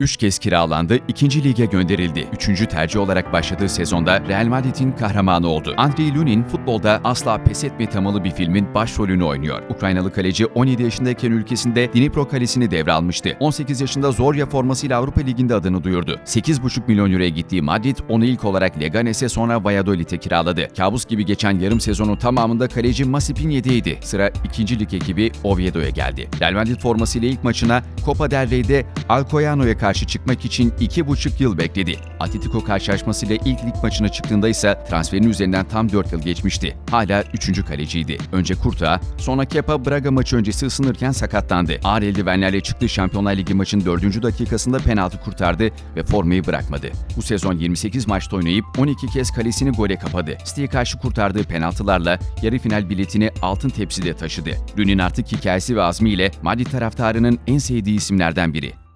Üç kez kiralandı, ikinci lige gönderildi. Üçüncü tercih olarak başladığı sezonda Real Madrid'in kahramanı oldu. Andrei Lunin futbolda asla pes etme temalı bir filmin başrolünü oynuyor. Ukraynalı kaleci 17 yaşındayken ülkesinde Dnipro kalesini devralmıştı. 18 yaşında Zorya formasıyla Avrupa Ligi'nde adını duyurdu. 8,5 milyon euroya gittiği Madrid onu ilk olarak Leganes'e sonra Valladolid'e kiraladı. Kabus gibi geçen yarım sezonun tamamında kaleci Masip'in yedeğiydi. Sıra ikinci lig ekibi Oviedo'ya geldi. Real Madrid formasıyla ilk maçına Copa del Rey'de Alcoyano'ya karşı çıkmak için 2,5 yıl bekledi. Atletico karşılaşmasıyla ilk lig maçına çıktığında ise transferin üzerinden tam 4 yıl geçmişti. Hala 3. kaleciydi. Önce Kurta, sonra Kepa Braga maçı öncesi ısınırken sakatlandı. Ağır eldivenlerle çıktığı Şampiyonlar Ligi maçın 4. dakikasında penaltı kurtardı ve formayı bırakmadı. Bu sezon 28 maçta oynayıp 12 kez kalesini gole kapadı. City'ye karşı kurtardığı penaltılarla yarı final biletini altın tepside taşıdı. Rünün artık hikayesi ve azmiyle Madrid taraftarının en sevdiği isimlerden biri.